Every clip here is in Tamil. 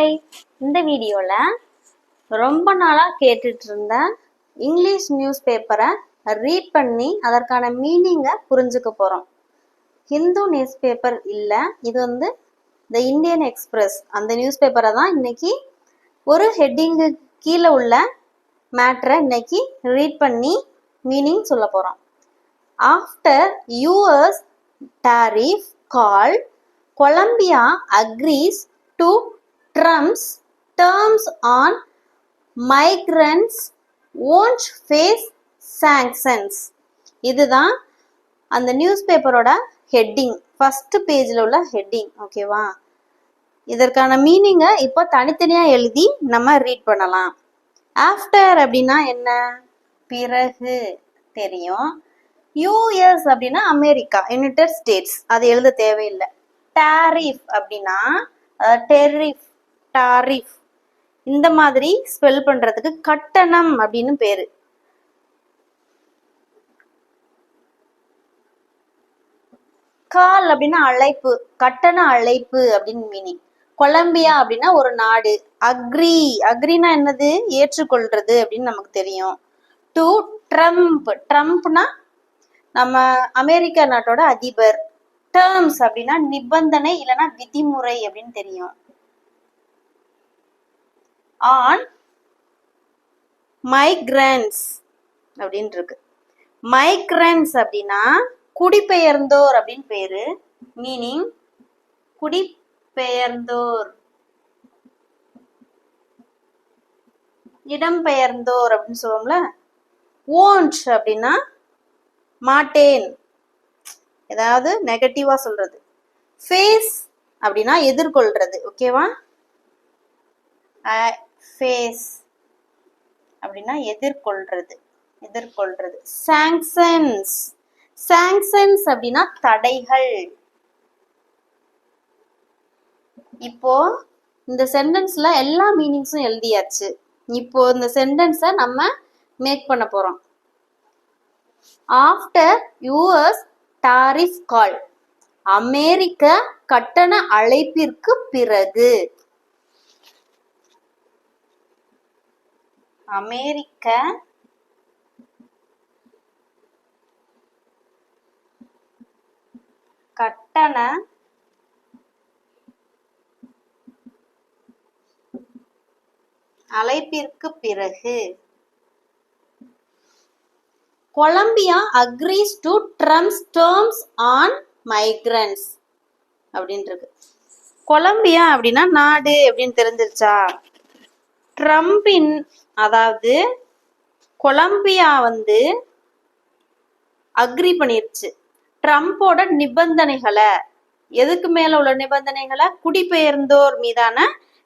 ஹாய் இந்த வீடியோவில் ரொம்ப நாளாக கேட்டுட்டு இருந்த இங்கிலீஷ் நியூஸ் பேப்பரை ரீட் பண்ணி அதற்கான மீனிங்கை புரிஞ்சுக்க போகிறோம் ஹிந்து நியூஸ் பேப்பர் இல்லை இது வந்து த இந்தியன் எக்ஸ்பிரஸ் அந்த நியூஸ் பேப்பரை தான் இன்னைக்கு ஒரு ஹெட்டிங்கு கீழே உள்ள மேட்ரை இன்னைக்கு ரீட் பண்ணி மீனிங் சொல்ல போகிறோம் after US tariff call Colombia agrees to Trump's terms on migrants won't face sanctions. இதுதான் அந்த நியூஸ் பேப்பரோட ஹெட்டிங் ஃபர்ஸ்ட் பேஜில் உள்ள ஹெட்டிங் ஓகேவா இதற்கான மீனிங்கை இப்போ தனித்தனியாக எழுதி நம்ம ரீட் பண்ணலாம். ஆஃப்டர் அப்படின்னா என்ன? பிறகு. தெரியும். யூஎஸ் அப்படின்னா அமெரிக்கா யுனைடெட் ஸ்டேட்ஸ் அது எழுத தேவையில்லை. டேரிஃப் அப்படின்னா டெரிஃப் டாரிஃப். இந்த மாதிரி ஸ்பெல் பண்றதுக்கு கட்டணம் அப்படின்னு பேரு. கால் அப்படின்னா அழைப்பு கட்டண அழைப்பு அப்படின்னு மீனிங் கொலம்பியா அப்படின்னா ஒரு நாடு. அக்ரி அக்ரினா என்னது? ஏற்றுக்கொள்றது அப்படின்னு நமக்கு தெரியும். டு ட்ரம்ப் ட்ரம்ப்னா நம்ம அமெரிக்க நாட்டோட அதிபர். டேர்ம்ஸ் அப்படின்னா நிபந்தனை இல்லைன்னா விதிமுறை அப்படின்னு தெரியும். ஆன் மைக்ரன்ஸ் அப்படின்னு இருக்கு மைக்ரன்ஸ் அப்படின்னா குடிபெயர்ந்தோர் அப்படின்னு பேரு. மீனிங் குடிபெயர்ந்தோர். இடம்பெயர்ந்தோர் அப்படின்னு சொல்லுவோம்ல. ஓன்ட் அப்படின்னா மாட்டேன். ஏதாவது நெகட்டிவா சொல்றது. ஃபேஸ் அப்படின்னா எதிர்கொள்றது. ஓகேவா ஃபேஸ் அப்படின்னா எதிர்கொள்றது எதிர்கொள்றது. சாங்ஷன்ஸ் சாங்ஷன்ஸ் அப்படின்னா தடைகள். இப்போ இந்த சென்டென்ஸ்ல எல்லா மீனிங்ஸும் எழுதியாச்சு. இப்போ இந்த சென்டென்ஸை நம்ம மேக் பண்ண போறோம். ஆஃப்டர் யூஎஸ் டாரிஃப் கால் அமெரிக்க கட்டண அழைப்பிற்கு பிறகு. அமெரிக்க. கட்டண. அழைப்பிற்கு பிறகு. Colombia agrees to Trump's terms on migrants அப்படின்றது. கொலம்பியா அப்படின்னா நாடு அப்படின்னு தெரிஞ்சிருச்சா? ட்ரம்பின் அதாவது கொலம்பியா வந்து அக்ரி பண்ணிருச்சு. ட்ரம்போட நிபந்தனைகளை எதுக்கு மேல உள்ள நிபந்தனைகளை? குடிபெயர்ந்தோர் மீதான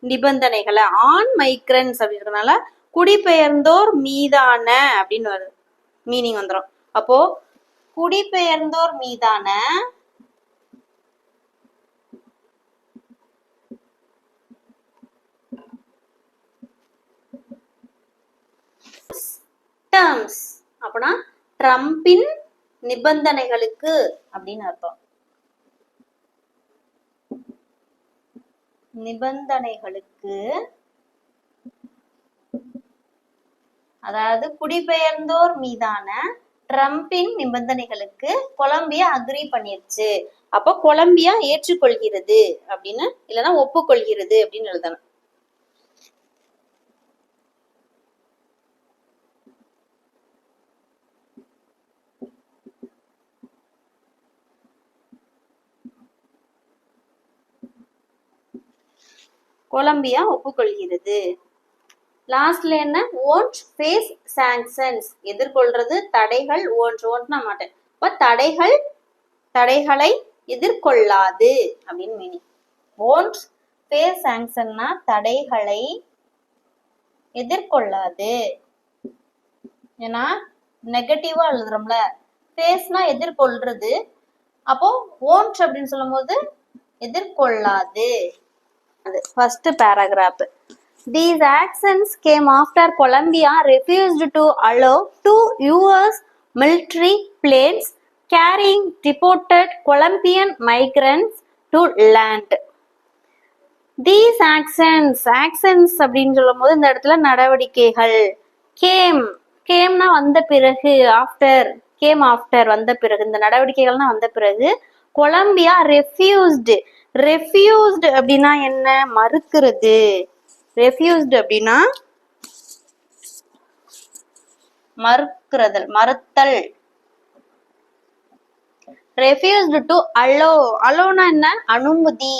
நிபந்தனைகளை. ஆன் மைக்ரன்ஸ் அப்படின்றதுனால குடிபெயர்ந்தோர் மீதான அப்படின்னு வருது மீனிங் வந்துடும் அப்போ குடிபெயர்ந்தோர் மீதான டேர்ம்ஸ் அப்படின்னா ட்ரம்பின் நிபந்தனைகளுக்கு அப்படின்னு அர்த்தம். நிபந்தனைகளுக்கு அதாவது குடிபெயர்ந்தோர் மீதான ட்ரம்பின் நிபந்தனைகளுக்கு கொலம்பியா அக்ரி பண்ணிருச்சு. அப்போ கொலம்பியா ஏற்றுக்கொள்கிறது அப்படின்னு இல்லைன்னா ஒப்புக்கொள்கிறது அப்படின்னு எழுதணும். கொலம்பியா ஒப்புக்கொள்கிறது. லாஸ்ட்ல என்ன? ஓன்ட் ஃபேஸ் சாங்ஷன்ஸ் எதிர்கொள்றது தடைகள் ஓன்ட் ஓன்ற மாட்டேன். இப்போ தடைகள் தடைகளை எதிர்கொள்ளாது அப்படின்னு மீனிங் ஓன்ட் ஃபேஸ் சாங்ஷன்னா தடைகளை எதிர்கொள்ளாது. ஏன்னா நெகட்டிவா எழுதுறோம்ல. ஃபேஸ்னா எதிர்கொள்றது. அப்போ ஓன்ட் அப்படின்னு சொல்லும்போது எதிர்கொள்ளாது. அது first paragraph these actions came after Colombia refused to allow two US military planes carrying reported Colombian migrants to land these actions actions அப்படின்னு சொல்லும் போது இந்த இடத்துல நடவடிக்கைகள். கேம் கேம்னா வந்த பிறகு ஆஃப்டர் கேம் ஆஃப்டர் வந்த பிறகு இந்த நடவடிக்கைகள்னா வந்த பிறகு கொலம்பியா ரெஃப்யூஸ்டு ரெஃப்யூஸ்டு அப்படின்னா என்ன? மறுக்கிறது. ரெஃப்யூஸ்டு அப்படின்னா மறுக்கிறதல் மறுத்தல். ரெஃப்யூஸ்டு டு அலோ அலோனா என்ன? அனுமதி.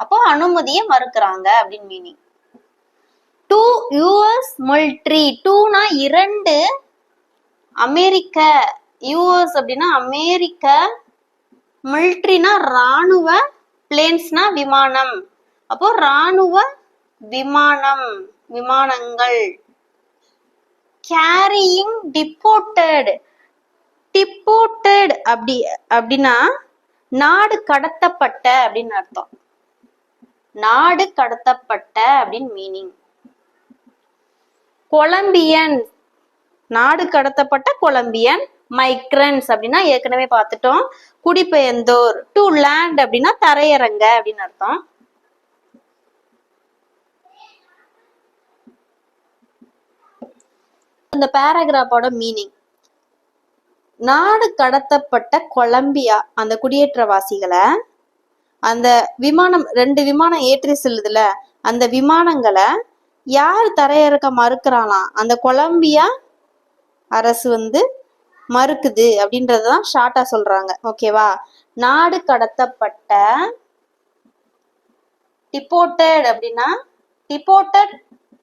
அப்போ அனுமதியை மறுக்கிறாங்க அப்படின்னு மீனிங் டூ யூஎஸ் மில்ட்ரி டூனா இரண்டு அமெரிக்க. யூஎஸ் அப்படின்னா அமெரிக்க. மில்ட்ரினா ராணுவ பிளேன்ஸ்னா விமானம். அப்போ ராணுவ விமானம் விமானங்கள். கேரியிங் டிப்போட்டட் டிப்போர்ட்டட் அப்படி அப்படின்னா நாடு கடத்தப்பட்ட அப்படின்னு அர்த்தம். நாடு கடத்தப்பட்ட அப்படின்னு மீனிங் கொலம்பியன் நாடு கடத்தப்பட்ட கொலம்பியன் மைக்ரன்ஸ் அப்படின்னா ஏற்கனவே பார்த்துட்டோம். குடிபெயர்ந்தோர் டு லேண்ட் அப்படின்னா தரையிறங்க அப்படின்னு அர்த்தம். இந்த பேராகிராஃபோட மீனிங் நாடு கடத்தப்பட்ட கொலம்பியா அந்த குடியேற்றவாசிகளை அந்த விமானம் ரெண்டு விமானம் ஏற்றி செல்லுதுல அந்த விமானங்களை யார் தரையிறக்க மறுக்கிறாங்களாம் அந்த கொலம்பியா அரசு வந்து மறுக்குது அப்படின்றதுதான் ஷார்ட்டா சொல்றாங்க. ஓகேவா நாடு கடத்தப்பட்ட டிப்போட்டட் அப்படின்னா டிப்போட்டட்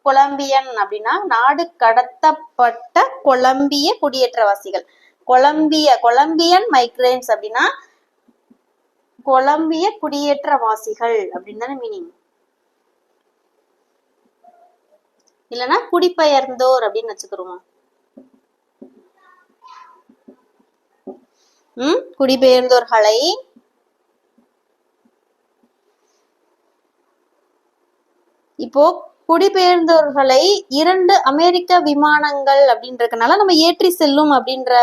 கொலம்பியன் அப்படின்னா நாடு கடத்தப்பட்ட கொலம்பிய குடியேற்றவாசிகள். கொலம்பிய கொலம்பியன் மைக்ரேன்ஸ் அப்படின்னா கொலம்பிய குடியேற்றவாசிகள் அப்படின்னு தானே மீனிங் இல்லைன்னா குடிபெயர்ந்தோர் அப்படின்னு வச்சுக்கிறோமா? ம்? குடிபெயர்ந்தோர்களை இப்போ குடிபெயர்ந்தோர்களை இரண்டு அமெரிக்க விமானங்கள் அப்படின்றதுனால நம்ம ஏற்றி செல்லும் அப்படின்ற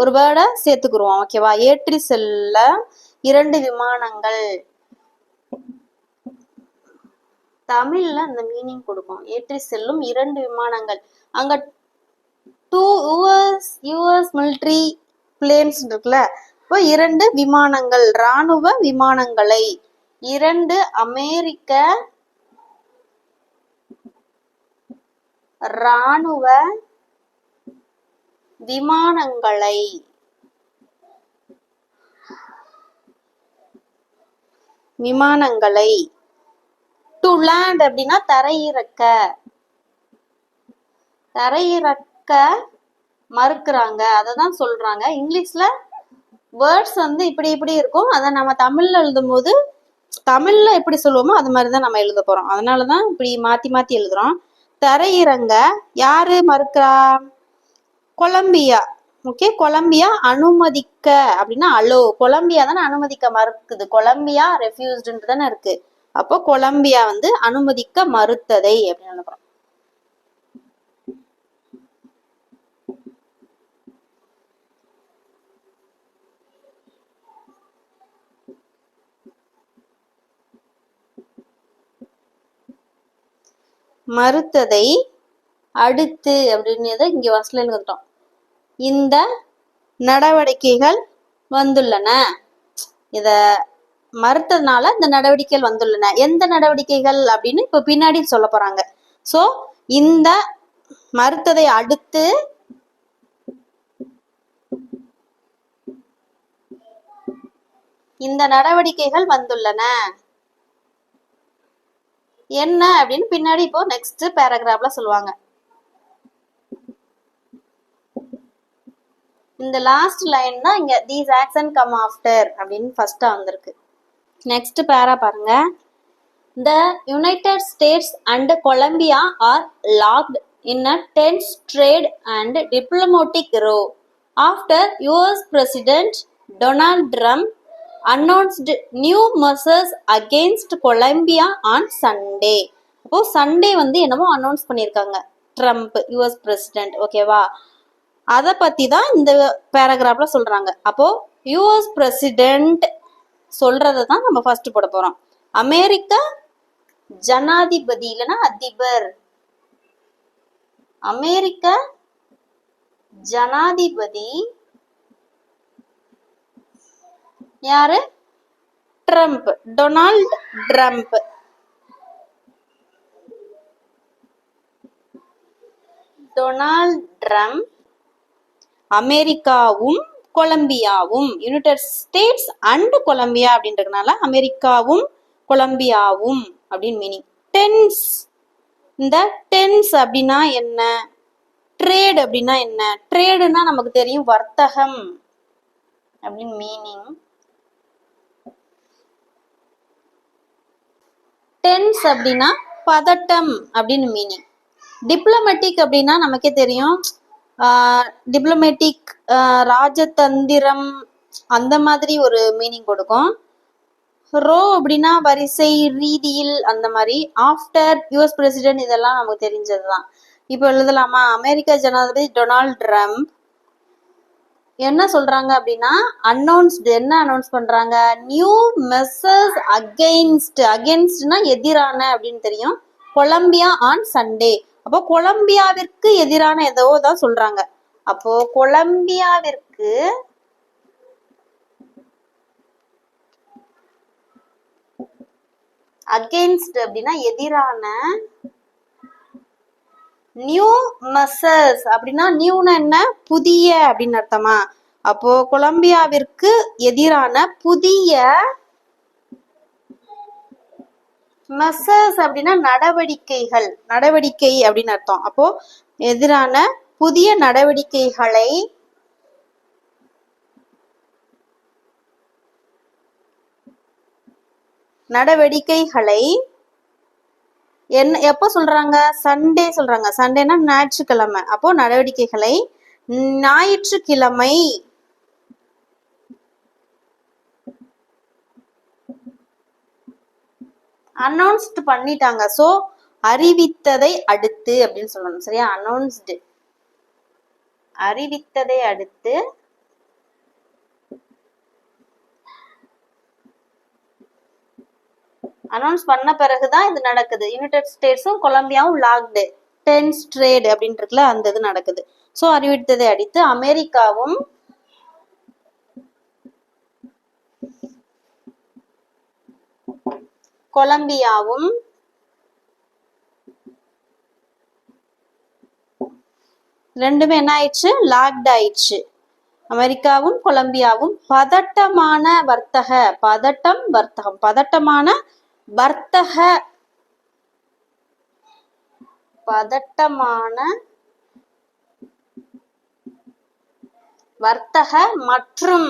ஒரு வேர்டை சேர்த்துக்குருவோம் ஓகேவா ஏற்றி செல்ல இரண்டு விமானங்கள். தமிழ்ல அந்த மீனிங் கொடுக்கும். ஏற்றி செல்லும் இரண்டு விமானங்கள். அங்க two US US military planes இருக்குல்ல? இப்போ இரண்டு விமானங்கள் ராணுவ விமானங்களை. இரண்டு அமெரிக்க ராணுவ விமானங்களை. விமானங்களை. டு லேண்ட் அப்படின்னா தரையிறக்க. தரையிறக்க மறுக்கிறாங்க. அதை தான் சொல்றாங்க. இங்கிலீஷ்ல வேர்ட்ஸ் வந்து இப்படி இப்படி இருக்கும். அதை நம்ம தமிழ்ல எழுதும் போது தமிழ்ல எப்படி சொல்லுவோமோ அது மாதிரி தான் நம்ம எழுத போறோம். அதனால தான் இப்படி மாத்தி மாத்தி எழுதுறோம். தரையிறங்க யாரு மறுக்கிறா? கொலம்பியா. ஓகே? கொலம்பியா அனுமதிக்க அப்படின்னா அலோ கொலம்பியா தானே அனுமதிக்க மறுக்குது. கொலம்பியா ரெஃப்யூஸ்டுன்னு தானே இருக்கு. அப்போ கொலம்பியா வந்து அனுமதிக்க மறுத்ததை அப்படின்னு நினைக்கிறோம் மறுத்ததை அடுத்து அப்படின்றத இங்க வசல எழுதிட்டோம். இந்த நடவடிக்கைகள் வந்துள்ளன. இத மறுத்ததுனால இந்த நடவடிக்கைகள் வந்துள்ளன. எந்த நடவடிக்கைகள் அப்படின்னு இப்ப பின்னாடி சொல்ல போறாங்க. சோ இந்த மறுத்ததை அடுத்து இந்த நடவடிக்கைகள் வந்துள்ளன. என்ன அப்படின்னு பின்னாடி இப்போ நெக்ஸ்ட் பேராகிராஃப்ல சொல்லுவாங்க. இந்த லாஸ்ட் லைன் தான் இங்க தீஸ் ஆக்ஷன் கம் ஆஃப்டர் அப்படின்னு ஃபர்ஸ்டா வந்திருக்கு. நெக்ஸ்ட் பேரா பாருங்க. The United States and Colombia are locked in a tense trade and diplomatic row after US president Donald Trump announced new measures against Colombia on Sunday அப்போ சண்டே வந்து என்னமோ அனௌன்ஸ் பண்ணியிருக்காங்க. ட்ரம்ப் யூஎஸ் பிரசிடென்ட் ஓகேவா அதை பற்றி தான் இந்த பேராகிராஃப்ல சொல்கிறாங்க அப்போ யூஎஸ் பிரசிடென்ட் சொல்கிறத தான் நம்ம ஃபர்ஸ்ட் போட போகிறோம் அமெரிக்க ஜனாதிபதி இல்லைன்னா அதிபர். அமெரிக்க ஜனாதிபதி யாரு? Trump Donald Trump Donald Trump அமெரிக்காவும் கொலம்பியாவும் யுனைடெட் ஸ்டேட்ஸ் அண்ட் கொலம்பியா அப்படின்றதுனால அமெரிக்காவும் கொலம்பியாவும் அப்படின்னு மீனிங் டென்ஸ் இந்த டென்ஸ் அப்படின்னா என்ன? ட்ரேட் அப்படின்னா என்ன? ட்ரேடுனா நமக்கு தெரியும் வர்த்தகம் அப்படின்னு மீனிங் டென்ஸ் அப்படின்னா பதட்டம் அப்படின்னு மீனிங் டிப்ளமேட்டிக் அப்படின்னா நமக்கே தெரியும். டிப்ளமேட்டிக் ராஜதந்திரம் அந்த மாதிரி ஒரு மீனிங் கொடுக்கும். ரோ அப்படின்னா வரிசை ரீதியில் அந்த மாதிரி. ஆஃப்டர் யுஎஸ் பிரசிடென்ட் இதெல்லாம் நமக்கு தெரிஞ்சது தான் இப்போ எழுதலாமா? அமெரிக்க ஜனாதிபதி டொனால்ட் ட்ரம்ப் என்ன சொல்றாங்க அப்படின்னா அனௌன்ஸ்டு என்ன அனௌன்ஸ் பண்றாங்க? நியூ மெசர்ஸ் அகெயின்ஸ்ட் அகெயின்ஸ்ட்னா எதிரான அப்படின்னு தெரியும். கொலம்பியா ஆன் சண்டே அப்போ கொலம்பியாவிற்கு எதிரான ஏதோ தான் சொல்றாங்க. அப்போ கொலம்பியாவிற்கு அகெயின்ஸ்ட் அப்படின்னா எதிரான நியூ மெசர்ஸ் அப்படின்னா நியூனா என்ன? புதிய அப்படின்னு அர்த்தமா? அப்போ கொலம்பியாவிற்கு எதிரான புதிய மெசர்ஸ் அப்படின்னா நடவடிக்கைகள். நடவடிக்கை அப்படின்னு அர்த்தம். அப்போ எதிரான புதிய நடவடிக்கைகளை நடவடிக்கைகளை என்ன எப்போ சொல்றாங்க? சண்டே சொல்றாங்க. சண்டேனா ஞாயிற்றுக்கிழமை. அப்போ நடவடிக்கைகளை ஞாயிற்றுக்கிழமை. அனௌன்ஸ்ட் பண்ணிட்டாங்க. சோ அறிவித்ததை அடுத்து அப்படின்னு சொல்லணும். சரியா? அனௌன்ஸ்டு அறிவித்ததை அடுத்து அனௌன்ஸ் பண்ண பிறகுதான் இது நடக்குது. யுனைடெட் ஸ்டேட்ஸும் கொலம்பியாவும் லாக்டு டென்ஸ் ட்ரேட் அப்படின்னு இருக்குல்ல அந்த இது நடக்குது. ஸோ அறிவித்ததை அடித்து அமெரிக்காவும் கொலம்பியாவும் ரெண்டுமே என்ன ஆயிடுச்சு? லாக்ட் ஆயிடுச்சு. அமெரிக்காவும் கொலம்பியாவும் பதட்டமான வர்த்தக பதட்டம் வர்த்தகம் பதட்டமான வர்த்தக பதட்டமான வர்த்தக மற்றும்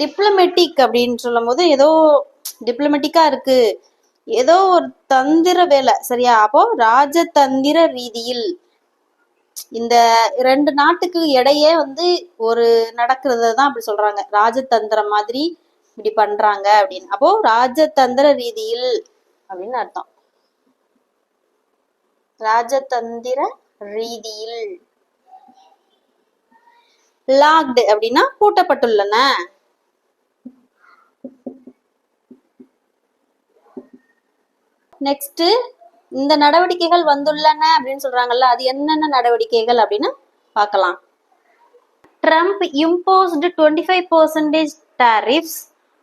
டிப்ளமேட்டிக் அப்படின்னு சொல்லும் போது ஏதோ டிப்ளமேட்டிக்கா இருக்கு. ஏதோ ஒரு தந்திர வேலை. சரியா? அப்போ ராஜதந்திர ரீதியில் இந்த ரெண்டு நாட்டுக்கு இடையே வந்து ஒரு நடக்கிறத தான் அப்படி சொல்றாங்க. ராஜதந்திரம் மாதிரி இப்படி பண்றாங்க அப்படின்னு. அப்போ ராஜதந்திர ரீதியில் அப்படின்னு அர்த்தம். ராஜதந்திர ரீதியில் லாக்டு அப்படின்னா பூட்டப்பட்டுள்ளன. நெக்ஸ்ட் இந்த நடவடிக்கைகள் வந்துள்ளன அப்படின்னு சொல்றாங்கல்ல அது என்னென்ன நடவடிக்கைகள் அப்படின்னு பார்க்கலாம். Trump imposed twenty five percentage tariffs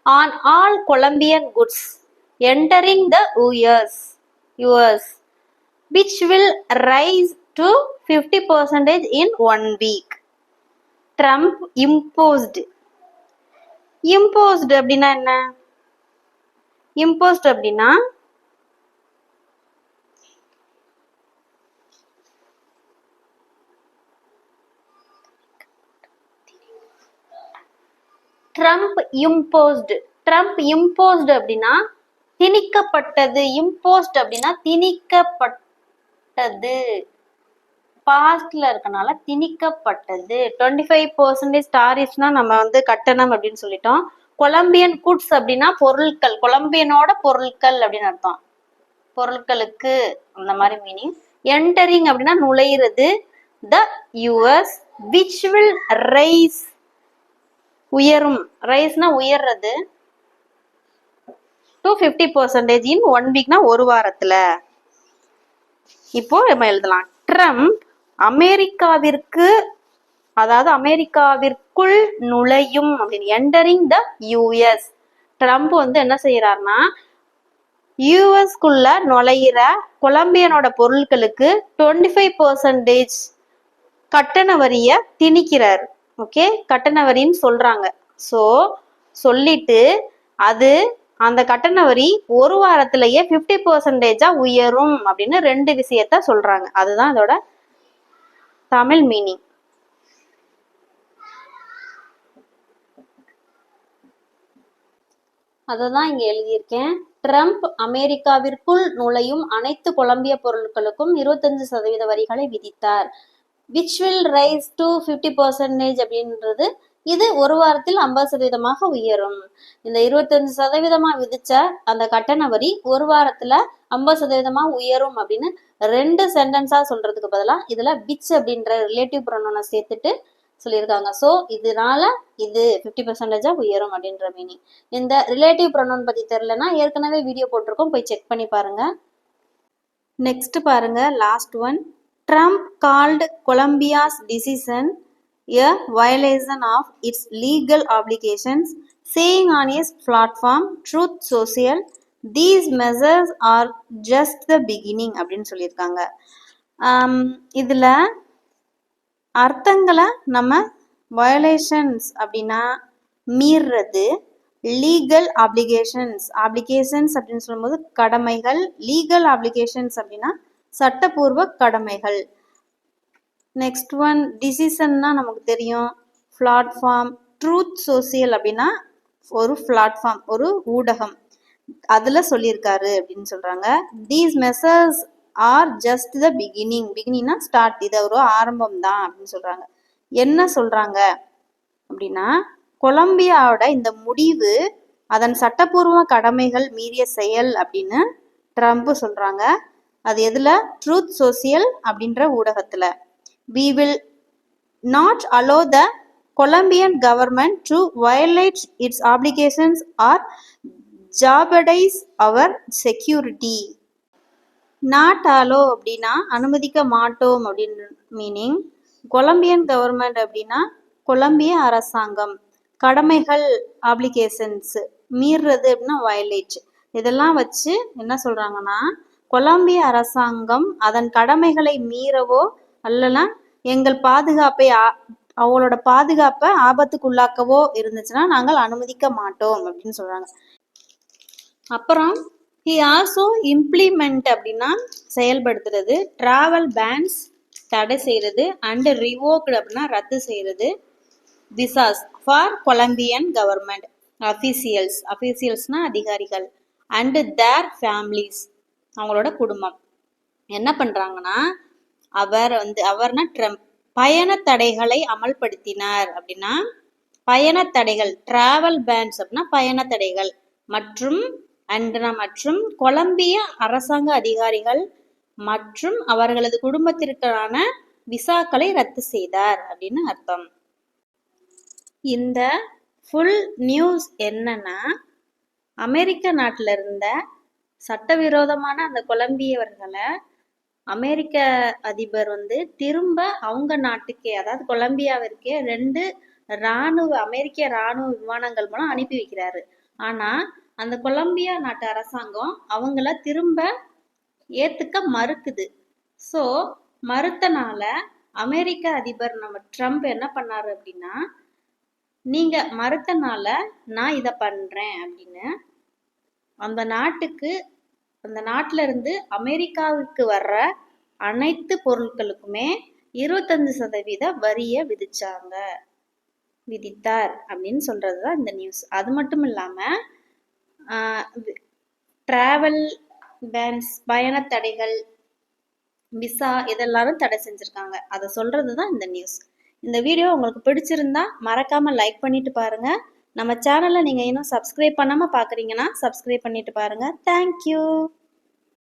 on all Colombian goods entering the US, US which will rise to 50 percentage in one week. Trump imposed imposed அப்படின்னா என்ன imposed அப்படின்னா ட்ரம்ப் இம்போஸ்டு ட்ரம்ப் இம்போஸ்டு அப்படின்னா திணிக்கப்பட்டது. இம்போஸ்ட் அப்படின்னா திணிக்கப்பட்டது. பாஸ்ட்ல இருக்கனால திணிக்கப்பட்டது. டுவெண்ட்டி ஃபைவ் பர்சன்டேஜ் டாரிஃப்னா நம்ம வந்து கட்டணம் அப்படின்னு சொல்லிட்டோம். கொலம்பியன் குட்ஸ் அப்படின்னா பொருட்கள். கொலம்பியனோட பொருட்கள் அப்படின்னு அர்த்தம். பொருட்களுக்கு அந்த மாதிரி மீனிங் என்டரிங் அப்படின்னா நுழையிறது. The US which will rise உயரும். ரைஸ்னா உயர்றது. To fifty percentage in one வீக்னா ஒரு வாரத்துல. இப்போ நம்ம எழுதலாம். ட்ரம்ப் அமெரிக்காவிற்கு அதாவது அமெரிக்காவிற்குள் நுழையும் அப்படின்னு. என்டரிங் த யூஎஸ் ட்ரம்ப் வந்து என்ன செய்யறாருன்னா யூஎஸ்குள்ள நுழையிற கொலம்பியனோட பொருட்களுக்கு டுவெண்ட்டி ஃபைவ் பர்சன்டேஜ் கட்டண வரிய திணிக்கிறார். ஓகே? கட்டண வரின்னு சொல்றாங்க. ஸோ சொல்லிட்டு அது அந்த கட்டண வரி ஒரு வாரத்திலேயே ஃபிஃப்டி பர்சன்டேஜா உயரும் அப்படின்னு ரெண்டு விஷயத்த சொல்றாங்க. அதுதான் இதோட தமிழ் மீனிங் அதை தான் இங்க எழுதியிருக்கேன். ட்ரம்ப் அமெரிக்காவிற்குள் நுழையும் அனைத்து கொலம்பிய பொருட்களுக்கும் இருபத்தஞ்சு சதவீத வரிகளை விதித்தார். Which will rise to fifty percentage அப்படின்றது இது ஒரு வாரத்தில் ஐம்பது சதவீதமாக உயரும். இந்த இருபத்தஞ்சு சதவீதமா விதிச்ச அந்த கட்டண வரி ஒரு வாரத்துல ஐம்பது சதவீதமா உயரும் அப்படின்னு ரெண்டு சென்டென்ஸா சொல்றதுக்கு பதிலாக இதுல பிச் அப்படின்ற ரிலேட்டிவ் ப்ரொனோனை சேர்த்துட்டு சொல்லியிருக்காங்க. ஸோ இதனால இது ஃபிஃப்டி பர்சன்டேஜா உயரும் அப்படின்ற மீனிங் இந்த ரிலேட்டிவ் ப்ரொனோன் பத்தி தெரிலனா ஏற்கனவே வீடியோ போட்டிருக்கோம். போய் செக் பண்ணி பாருங்க. நெக்ஸ்ட் பாருங்க. Last one Trump called Colombia's decision a violation of its legal obligations, saying on his platform Truth Social, these measures are just the beginning அப்படின்னு சொல்லியிருக்காங்க. Um, இதில் அர்த்தங்களை நம்ம வயலேஷன்ஸ் அப்படின்னா மீறுறது லீகல் ஆப்ளிகேஷன்ஸ் ஆப்ளிகேஷன்ஸ் அப்படின்னு சொல்லும்போது கடமைகள் லீகல் ஆப்ளிகேஷன்ஸ் அப்படின்னா சட்டப்பூர்வ கடமைகள். நெக்ஸ்ட் ஒன் டிசிஷன்னா நமக்கு தெரியும். பிளாட்ஃபார்ம் ட்ரூத் சோசியல் அப்படின்னா ஒரு பிளாட்ஃபார்ம் ஒரு ஊடகம். அதில் சொல்லியிருக்காரு அப்படின்னு சொல்கிறாங்க these measures are just the beginning பிகினிங்னா start இது ஒரு ஆரம்பம் தான் அப்படின்னு சொல்கிறாங்க என்ன சொல்கிறாங்க அப்படின்னா கொலம்பியாவோட இந்த முடிவு அதன் சட்டப்பூர்வ கடமைகள் மீறிய செயல் அப்படின்னு ட்ரம்ப் சொல்கிறாங்க அது எதில்? ட்ரூத் சோசியல் அப்படின்ற ஊடகத்தில். We will not allow the Colombian government to violate its applications or jeopardize our security not allow அப்படின்னா அனுமதிக்க மாட்டோம் அப்படின்னு மீனிங் கொலம்பியன் கவர்மெண்ட் அப்படின்னா கொலம்பிய அரசாங்கம் கடமைகள் ஆப்ளிகேஷன்ஸு மீறுறது அப்படின்னா வயலேட் இதெல்லாம் வச்சு என்ன சொல்கிறாங்கன்னா கொலம்பிய அரசாங்கம் அதன் கடமைகளை மீறவோ அல்லனா எங்கள் பாதுகாப்பை ஆ- அவங்களோட பாதுகாப்பை ஆபத்துக்குள்ளாக்கவோ இருந்துச்சுன்னா நாங்கள் அனுமதிக்க மாட்டோம் அப்படின்னு சொல்றாங்க. அப்புறம் ஹி ஆல்சோ இம்ப்ளிமெண்ட் அப்படின்னா செயல்படுத்துறது டிராவல் பேன்ஸ் தடை செய்யறது அண்ட் ரிவோக்டு அப்படின்னா ரத்து செய்யறது visas for Colombian government officials அஃபீசியல்ஸ்னா அதிகாரிகள் அண்டு தேர் ஃபேமிலிஸ் அவங்களோட குடும்பம். என்ன பண்றாங்கன்னா அவர் வந்து அவர்னா ட்ரம்ப் பயண தடைகளை அமல்படுத்தினார் அப்படின்னா பயண தடைகள் டிராவல் பேன்ஸ் அப்படின்னா பயண தடைகள். மற்றும் அண்ட்னா மற்றும் கொலம்பிய அரசாங்க அதிகாரிகள் மற்றும் அவர்களது குடும்பத்திற்கான விசாக்களை ரத்து செய்தார் அப்படின்னு அர்த்தம். இந்த ஃபுல் நியூஸ் என்னன்னா அமெரிக்க நாட்டில் இருந்த சட்டவிரோதமான அந்த கொலம்பியவர்களை அமெரிக்க அதிபர் வந்து திரும்ப அவங்க நாட்டுக்கே அதாவது கொலம்பியாவிற்கே ரெண்டு ராணுவ அமெரிக்க ராணுவ விமானங்கள் மூலம் அனுப்பி வைக்கிறாரு. ஆனா அந்த கொலம்பியா நாட்டு அரசாங்கம் அவங்கள திரும்ப ஏத்துக்க மறுக்குது. ஸோ மறுத்தனால அமெரிக்க அதிபர் நம்ம ட்ரம்ப் என்ன பண்ணாரு அப்படின்னா நீங்க மறுத்தனால நான் இதை பண்றேன் அப்படின்னு அந்த நாட்டுக்கு அந்த நாட்டுல இருந்து அமெரிக்காவுக்கு வர்ற அனைத்து பொருட்களுக்குமே இருபத்தஞ்சு சதவீத வரியை விதிச்சாங்க. விதித்தார் அப்படின்னு சொல்றது தான் இந்த நியூஸ் அது மட்டும் இல்லாம டிராவல் பேன்ஸ் பயண தடைகள் விசா இதெல்லாரும் தடை செஞ்சுருக்காங்க. அதை சொல்றது தான் இந்த நியூஸ் இந்த வீடியோ உங்களுக்கு பிடிச்சிருந்தா மறக்காம லைக் பண்ணிட்டு பாருங்கள் நம்ம சேனலை நீங்கள் இன்னும் சப்ஸ்கிரைப் பண்ணாமல் பார்க்குறீங்கன்னா சப்ஸ்கிரைப் பண்ணிட்டு பாருங்கள் தேங்க்யூ